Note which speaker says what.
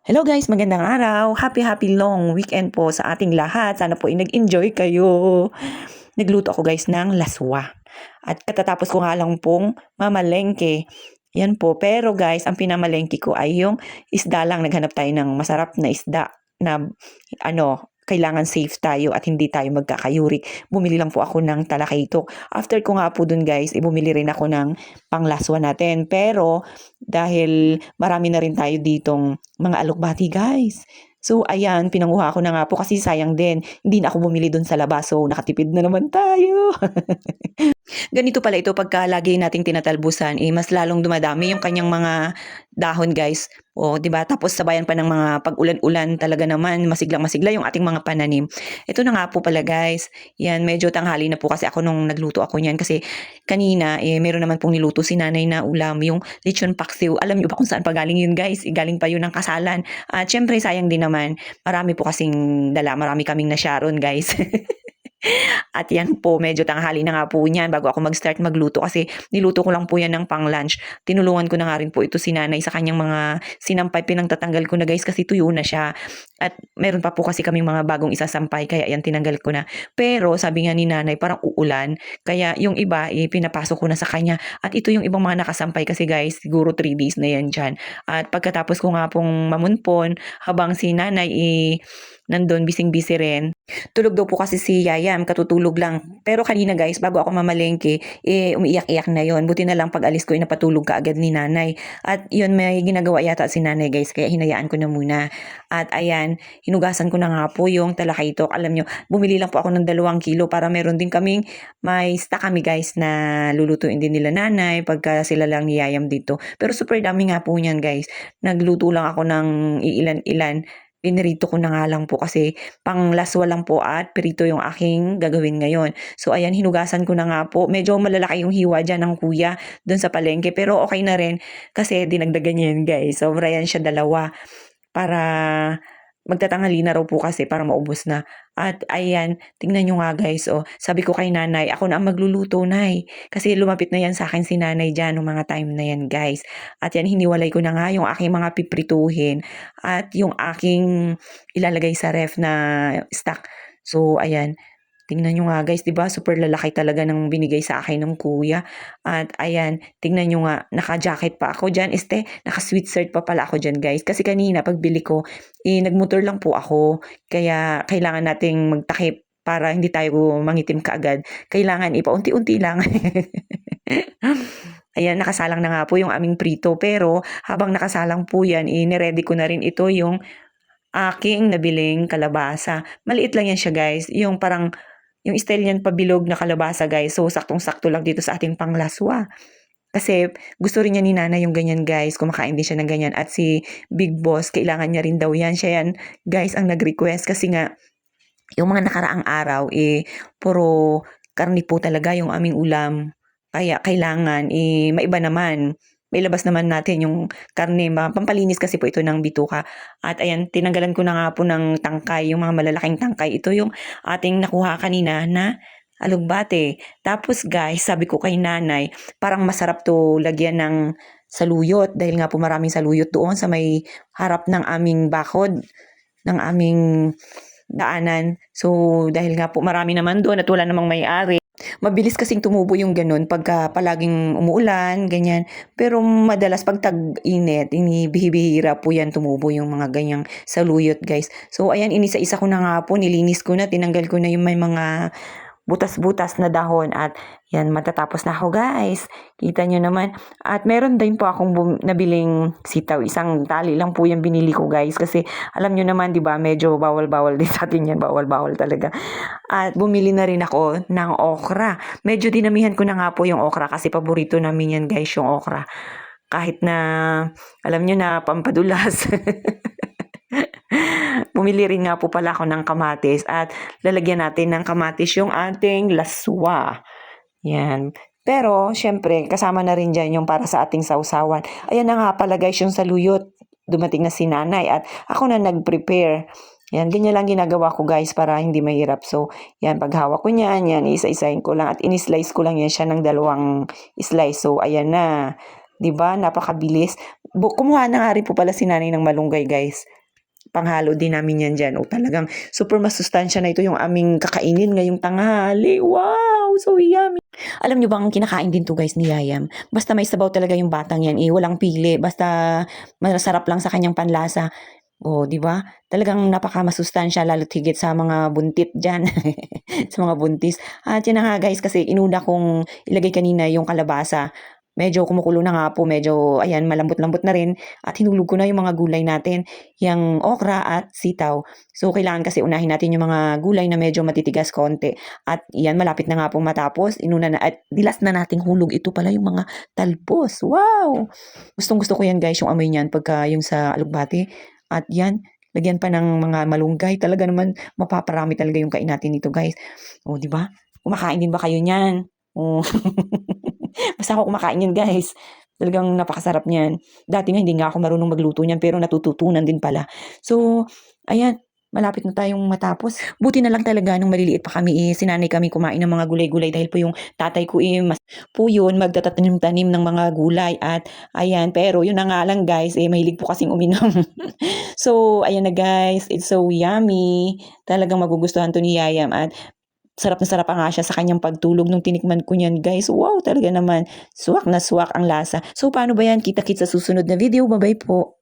Speaker 1: Hello guys, magandang araw. Happy happy long weekend po sa ating lahat. Sana po ay nag-enjoy kayo. Nagluto ako guys ng laswa. At katatapos ko nga lang pong mamalengke. Yan po. Pero guys, ang pinamalengke ko ay yung isda lang. Naghanap tayo ng masarap na isda na ano, kailangan safe tayo at hindi tayo magkakayurik. Bumili lang po ako ng talakaitok. After ko nga po dun guys, ibumili rin ako ng panglaswa natin. Pero dahil marami na rin tayo ditong mga alokbati guys. So ayan, pinanguha ko na nga po kasi sayang din. Hindi na ako bumili dun sa labas. So nakatipid na naman tayo. Ganito pala ito pagka lagi nating tinatalbusan, eh, mas lalong dumadami yung kanyang mga dahon guys. O, 'di ba? Tapos sabayan pa ng mga pag-ulan-ulan talaga naman masiglang-masigla yung ating mga pananim. Ito na nga po pala guys. Yan, medyo tanghali na po kasi ako nung nagluto ako niyan kasi kanina eh meron naman pong niluto si nanay na ulam, yung lechon paksiw. Alam niyo ba kung saan pa galing yun guys? Eh, Galing pa yun ng kasalan. At syempre sayang din naman. Marami po kasing dala, marami kaming na Sharon guys. At yan po, medyo tanghali na nga po niyan bago ako mag-start magluto kasi niluto ko lang po yan ng pang lunch. Tinulungan ko na nga rin po ito si nanay sa kanyang mga sinampay. Pinangtatanggal ko na guys kasi tuyo na siya. At meron pa po kasi kaming mga bagong isasampay kaya yan tinanggal ko na. Pero sabi nga ni nanay parang uulan. Kaya yung iba eh, pinapasok ko na sa kanya. At ito yung ibang mga nakasampay kasi guys siguro 3 days na yan dyan. At pagkatapos ko nga pong mamunpon habang si nanay eh, nandun bising-busy rin. Tulog daw po kasi si Yayam, katutulog lang. Pero kanina guys, bago ako mamalengke, eh, umiiyak-iyak na yon Buti na lang pag alis ko, eh, napatulog ka agad ni nanay. At yun, may ginagawa yata si nanay guys, kaya hinayaan ko na muna. At ayan, hinugasan ko na nga po yung talakaitok. Alam nyo, bumili lang po ako ng dalawang kilo para meron din kaming, may stock kami guys na lulutuin din nila nanay pagka sila lang ni Yayam dito. Pero super dami nga po niyan guys. Nagluto lang ako ng iilan-ilan pinirito ko na nga lang po kasi panglaswa lang po at pirito yung aking gagawin ngayon. So ayan, hinugasan ko na nga po. Medyo malalaki yung hiwa dyan ng kuya dun sa palengke. Pero okay na rin kasi dinagdagan niya yun guys. Sobra yan siya dalawa para magtatanghali na raw po kasi para maubos na. At ayan, tingnan nyo nga guys, oh, sabi ko kay nanay, ako na ang magluluto nay. Kasi lumapit na yan sa akin si nanay dyan, ng mga time na yan guys. At yan, hiniwalay ko na nga yung aking mga piprituhin at yung aking ilalagay sa ref na stock. So, ayan, tingnan nyo nga guys, di ba? Super lalaki talaga ng binigay sa akin ng kuya. At ayan, tingnan nyo nga, naka-jacket pa ako dyan. Este, naka-sweet shirt pa pala ako dyan guys. Kasi kanina, pagbili ko, eh, nagmotor lang po ako. Kaya, kailangan nating magtakip para hindi tayo mangitim kaagad. Kailangan ipaunti-unti lang. Ayan, nakasalang na nga po yung aming prito. Pero, habang nakasalang po yan, iniready ko na rin ito yung aking nabiling kalabasa. Maliit lang yan siya guys. Yung parang, yung style niyan pabilog na kalabasa guys. So, saktong-sakto lang dito sa ating panglaswa. Kasi gusto rin niya ni Nana yung ganyan guys. Kumakain din siya ng ganyan. At si Big Boss, kailangan niya rin daw yan. Siya yan guys ang nag-request. Kasi nga, yung mga nakaraang araw, eh, puro karni po talaga yung aming ulam. Kaya kailangan, eh, maiba naman. May labas naman natin yung karne. Pampalinis kasi po ito ng bituka. At ayan, tinanggalan ko na nga po ng tangkay, yung mga malalaking tangkay. Ito yung ating nakuha kanina na alugbate. Tapos guys, sabi ko kay nanay, parang masarap to lagyan ng saluyot. Dahil nga po maraming saluyot doon sa may harap ng aming bakod, ng aming daanan. So, dahil nga po marami naman doon at wala namang may-ari. Mabilis kasing tumubo yung ganun pagka palaging umuulan, ganyan. Pero madalas pag tag-init, inibihibihira po yan tumubo yung mga ganyang saluyot, guys. So, ayan, inisa-isa ko na nga po, nilinis ko na, tinanggal ko na yung may mga butas-butas na dahon at yan, matatapos na ako guys. Kita nyo naman. At meron din po akong nabiling sitaw. Isang tali lang po yung binili ko guys. Kasi alam nyo naman, di ba, medyo bawal-bawal din sa atin yan. Bawal-bawal talaga. At bumili na rin ako ng okra. Medyo dinamihan ko na nga po yung okra kasi paborito namin yan guys, yung okra. Kahit na, alam nyo na, pampadulas. Bumili rin nga po pala ako ng kamatis at lalagyan natin ng kamatis yung ating laswa. Yan. Pero, syempre, kasama na rin dyan yung para sa ating sausawan. Ayan na nga pala guys, yung saluyot. Dumating na si nanay at ako na nag-prepare. Yan, ganyan lang ginagawa ko guys para hindi mahirap. So, yan, paghawak ko niyan, yan, isa-isahin ko lang at in-slice ko lang yan siya ng dalawang slice. So, ayan na. 'di ba? Napakabilis. Kumuha na nga rin po pala si nanay ng malunggay, guys. Panghalo din namin yan dyan. O talagang super masustansya na ito yung aming kakainin ngayong tanghali. Wow! So yummy! Alam nyo bang kinakain din to guys ni Yayam? Basta may sabaw talaga yung batang yan. Eh, walang pili. Basta masarap lang sa kanyang panlasa. O, di ba? Talagang napaka masustansya lalo't higit sa mga buntit dyan. sa mga buntis. At yun na nga guys kasi inuna kong ilagay kanina yung kalabasa. Medyo kumukulo na nga po, medyo ayan, malambot-lambot na rin. At hinulog ko na yung mga gulay natin, yung okra at sitaw. So, kailangan kasi unahin natin yung mga gulay na medyo matitigas konti. At yan, malapit na nga pong matapos. Inuna na, at dilas na nating hulog. Ito pala yung mga talbos. Wow! Gustong gusto ko yan guys, yung amoy niyan pagka yung sa alugbati. At yan, lagyan pa ng mga malunggay. Talaga naman, mapaparami talaga yung kain natin nito guys. O, di ba? Kumakain din ba kayo niyan? O. Basta ako kumakain yan guys. Talagang napakasarap niyan. Dati nga hindi nga ako marunong magluto niyan pero natututunan din pala. So, ayan, malapit na tayong matapos. Buti na lang talaga nung maliliit pa kami eh, sinanay kami kumain ng mga gulay-gulay dahil po yung tatay ko eh, mas po yun, magtatanim-tanim ng mga gulay at ayan, pero yun na nga lang guys, eh, mahilig po kasing uminom. so, ayan na guys, it's so yummy. Talagang magugustuhan to ni Yayam at sarap na sarap nga siya sa kanyang pagtulog nung tinikman ko niyan guys. Wow, talaga naman. Suwak na suwak ang lasa. So, paano ba yan? Kita-kit sa susunod na video. Bye-bye po.